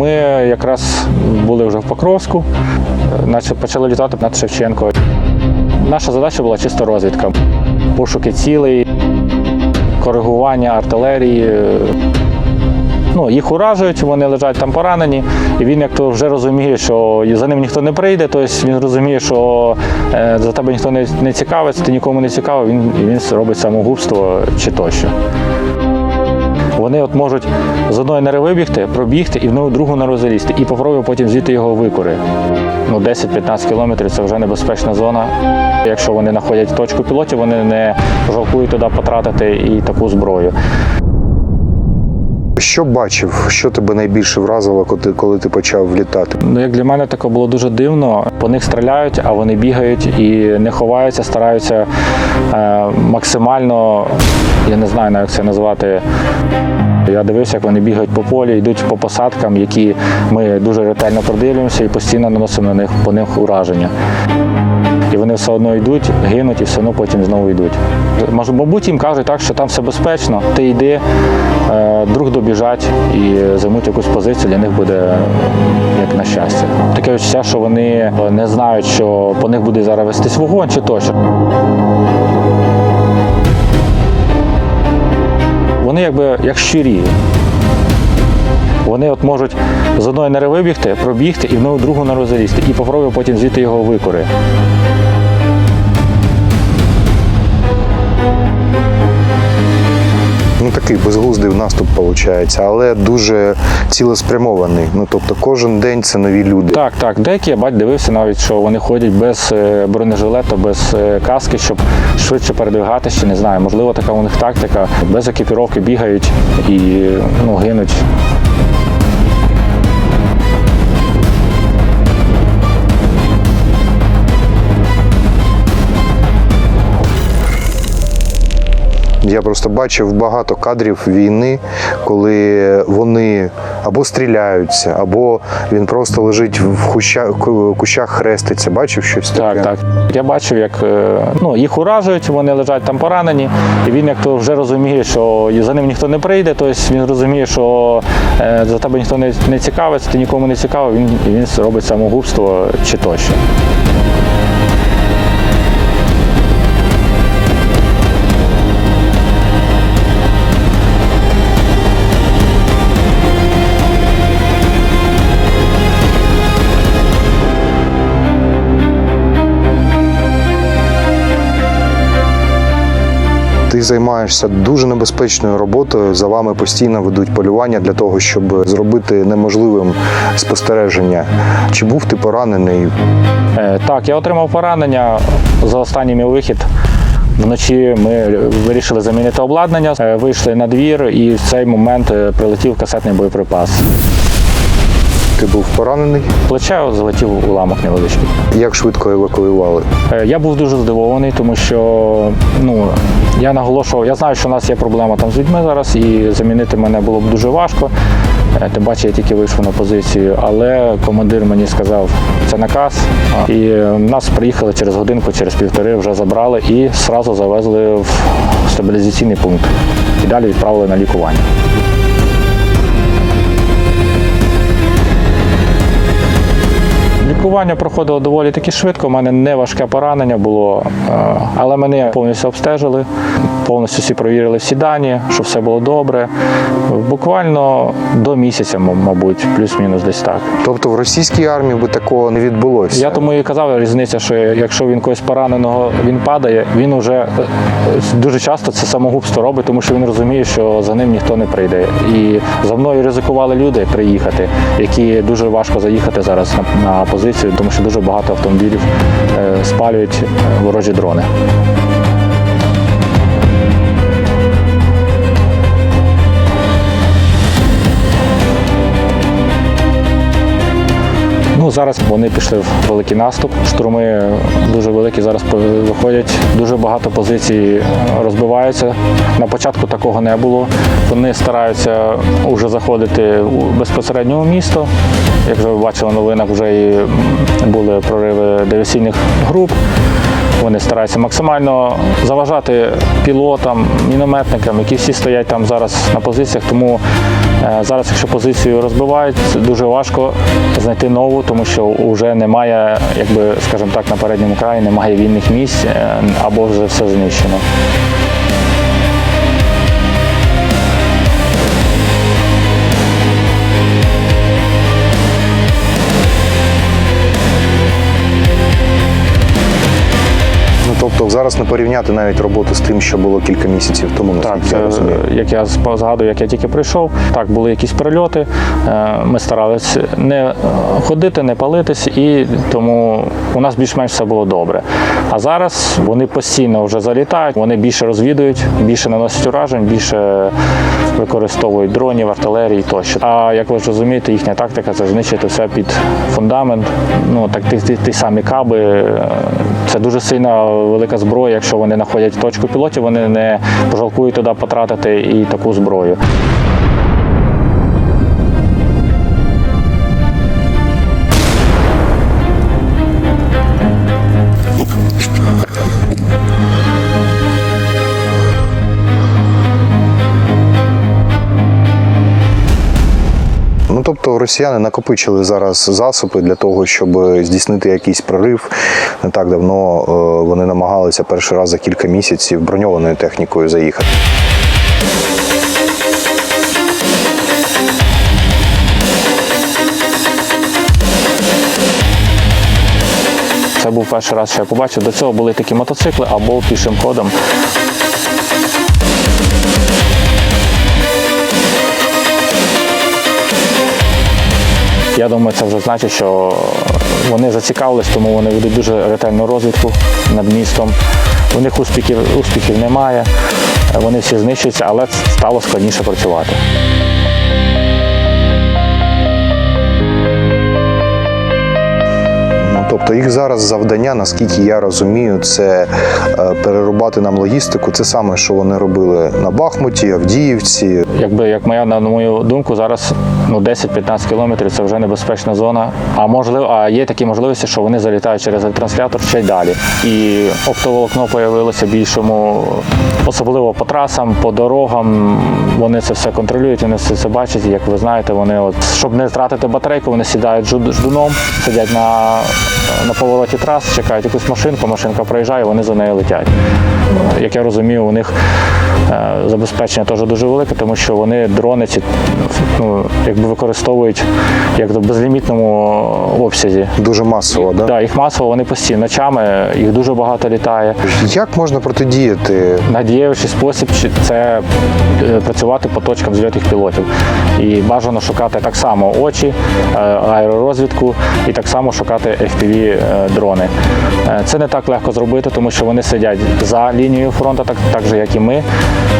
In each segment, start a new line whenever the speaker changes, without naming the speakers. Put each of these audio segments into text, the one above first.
Ми якраз були вже в Покровську, наче почали літати над Шевченко. Наша задача була чисто розвідка, пошуки цілей, коригування артилерії. Ну, їх уражують, вони лежать там поранені, і він як то вже розуміє, що за ним ніхто не прийде, тобто він розуміє, що е, за тебе ніхто не цікавиться, ти нікому не цікавий, він, він робить самогубство чи тощо. Вони от можуть з одної нери вибігти, пробігти і в другу нору залізти, і попробує потім звідти його викори. Ну, 10-15 кілометрів це вже небезпечна зона. Якщо вони знаходять точку пілотів, вони не жалкують туди потратити і таку зброю.
Що бачив, що тебе найбільше вразило, коли коли ти почав літати?
Ну, як для мене таке було дуже дивно. По них стріляють, а вони бігають і не ховаються, стараються е, максимально, я не знаю, як це назвати. Я дивився, як вони бігають по полі, йдуть по посадкам, які ми дуже ретельно продивлюємося і постійно наносимо на них по них ураження. Вони все одно йдуть, гинуть і все одно потім знову йдуть. Мабуть, їм кажуть так, що там все безпечно, ти йди, е, друг добіжать і займуть якусь позицію, для них буде як на щастя. Таке відчуття, що вони не знають, що по них буде зараз вестись вогонь чи тощо. Вони якби як щирі. Вони от можуть з одної нори вибігти, пробігти і в другу нору залізти, і попробує потім звідти його викори.
Такий безглуздий наступ виходить, але дуже цілеспрямований. Ну тобто кожен день це нові люди.
Так, так. Деякі я бать дивився навіть, що вони ходять без е, бронежилета, без е, каски, щоб швидше передвигатися. Не знаю, можливо, така у них тактика. Без екіпіровки бігають і ну, гинуть.
Я просто бачив багато кадрів війни, коли вони або стріляються, або він просто лежить в кущах, кущах хреститься. Бачив щось таке?
Так, так. Я бачив, як е, ну, їх уражують, вони лежать там поранені, і він як то вже розуміє, що за ним ніхто не прийде, тобто він розуміє, що е, за тебе ніхто не, не цікавиться, ти нікому не цікавий, він, він робить самогубство чи тощо.
Займаєшся дуже небезпечною роботою. За вами постійно ведуть полювання для того, щоб зробити неможливим спостереження. Чи був ти поранений?
Е, Так, я отримав поранення за останній мій вихід. Вночі ми вирішили замінити обладнання, е, вийшли на двір, і в цей момент е, прилетів касетний боєприпас.
Ти був поранений?
Плече залетів уламок невеличкий.
Як швидко евакуювали?
Я був дуже здивований, тому що ну я наголошував, я знаю, що у нас є проблема там з людьми зараз, і замінити мене було б дуже важко. Е, Тим паче я тільки вийшов на позицію, але командир мені сказав, це наказ. І е, нас приїхали через годинку, через півтори вже забрали і одразу завезли в стабілізаційний пункт. І далі відправили на лікування. Лікування проходило доволі таки швидко. У мене не важке поранення було, е, але мене повністю обстежили, повністю всі провірили всі дані, що все було добре. Буквально до місяця, мабуть, плюс-мінус десь так.
Тобто в російській армії би такого не відбулося.
Я тому і казав різниця, що якщо він когось пораненого він падає, він вже е, дуже часто це самогубство робить, тому що він розуміє, що за ним ніхто не прийде. І за мною ризикували люди приїхати, які дуже важко заїхати зараз на, на позицію, тому що дуже багато автомобілів е, спалюють е, ворожі дрони. Ну зараз вони пішли в великий наступ. Штурми дуже великі зараз виходять. Дуже багато позицій розбиваються. На початку такого не було. Вони стараються вже заходити безпосередньо у місто. Як ви бачили в новинах, вже і були прориви диверсійних груп. Вони стараються максимально заважати пілотам, мінометникам, які всі стоять там зараз на позиціях. Тому Зараз, якщо позицію розбивають, дуже важко знайти нову, тому що вже немає, якби скажімо так, на передньому краї немає вільних місць е, або вже все знищено.
Зараз не порівняти навіть роботу з тим, що було кілька місяців тому,
Так, це,
я розумію.
як я згадую, як я тільки прийшов, так були якісь прильоти. е, Ми старалися не е, ходити, не палитись, і тому у нас більш-менш все було добре. А зараз вони постійно вже залітають, вони більше розвідують, більше наносять уражень, більше використовують дронів, артилерії тощо. А як ви ж розумієте, їхня тактика це знищити все під фундамент. Ну так ті, ті, ті самі каби. е, Це дуже сильна велика зброя. Якщо вони знаходять точку пілотів, вони не пожалкують туди потратити і таку зброю.
Росіяни накопичили зараз засоби для того, щоб здійснити якийсь прорив. Не так давно е, вони намагалися перший раз за кілька місяців броньованою технікою заїхати.
Це був перший раз, що я побачив. До цього були такі мотоцикли або пішим ходом. Я думаю, це вже значить, що вони зацікавились, тому вони ведуть дуже ретельну розвідку над містом. У них успіхів, успіхів немає, вони всі знищуються, але стало складніше працювати.
Тобто їх зараз завдання, наскільки я розумію, це е, перерубати нам логістику. Це саме, що вони робили на Бахмуті, Авдіївці.
Якби як моя на мою думку, зараз ну 10-15 кілометрів це вже небезпечна зона. А можливо, а є такі можливості, що вони залітають через транслятор ще й далі. І оптоволокно появилося більшому, особливо по трасам, по дорогам. Вони це все контролюють, вони все це бачать. Як ви знаєте, вони от щоб не втратити батарейку, вони сідають ждуном, сидять на, на повороті трас, чекають якусь машинку, машинка проїжджає, вони за нею летять. Як я розумію, у них забезпечення теж дуже велике, тому що вони дрони ці ну, якби використовують як в безлімітному обсязі.
Дуже масово, да?
Да, їх масово, вони постійно ночами, їх дуже багато літає.
Як можна протидіяти?
Найдієвіший спосіб це е, працювати по точкам зльотних пілотів. І бажано шукати так само очі, е, аеророзвідку і так само шукати FPV е, дрони. Е, Це не так легко зробити, тому що вони сидять за лінією фронту, так, так же, як і ми.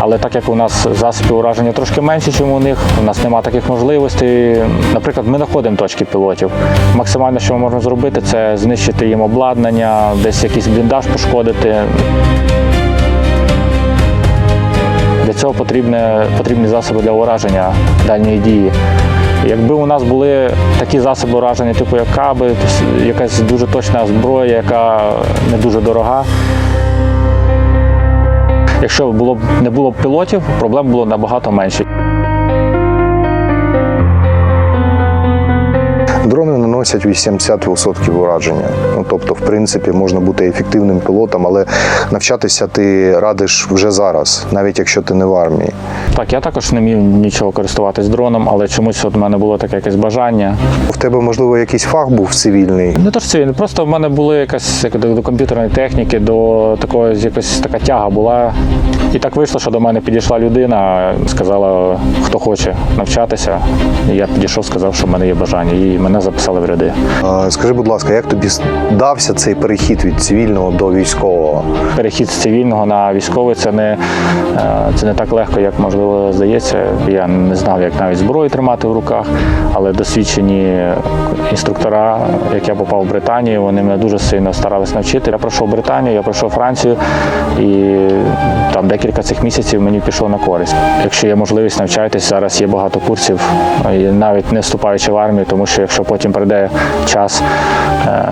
Але так як у нас засобів ураження трошки менше, ніж у них, у нас немає таких можливостей. Наприклад, ми знаходимо точки пілотів. Максимально, що ми можемо зробити, це знищити їм обладнання, десь якийсь бліндаж пошкодити. Для цього потрібне, потрібні засоби для ураження дальньої дії. Якби у нас були такі засоби ураження, типу як каби, якась дуже точна зброя, яка не дуже дорога. Якщо було б не було б пілотів, проблем було набагато менше.
Наносять 80% ураження. Ну тобто, в принципі, можна бути ефективним пілотом, але навчатися ти радиш вже зараз, навіть якщо ти не в армії.
Так, я також не вмів нічого користуватись дроном, але чомусь от у мене було таке якесь бажання.
В тебе, можливо, якийсь фах був цивільний.
Не то ж це, просто в мене була якась як до, до комп'ютерної техніки, до такого якась така тяга була. І так вийшло, що до мене підійшла людина, сказала, хто хоче навчатися. І я підійшов, сказав, що в мене є бажання, і мене записали в ряди.
А, Скажи, будь ласка, як тобі дався цей перехід від цивільного до військового?
Перехід з цивільного на військовий це не, е, це не так легко, як можливо здається. Я не знав, як навіть зброю тримати в руках, але досвідчені інструктора, як я попав в Британію, вони мене дуже сильно старались навчити. Я пройшов Британію, я пройшов Францію, і там декілька цих місяців мені пішло на користь. Якщо є можливість навчайтесь, зараз є багато курсів, навіть не вступаючи в армію, тому що якщо потім прийде час, е,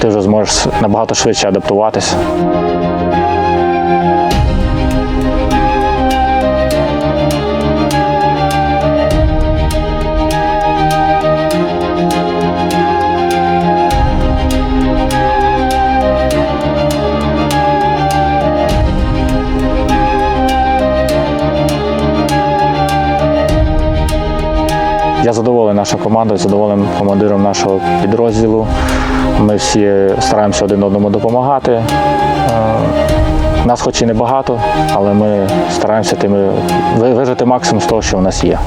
ти вже зможеш набагато швидше адаптуватись. Наша команда, командиром нашого підрозділу. Ми всі стараємося один одному допомагати. Е, Нас хоч і небагато, але ми стараємося тими вижити максимум з того, що в нас є.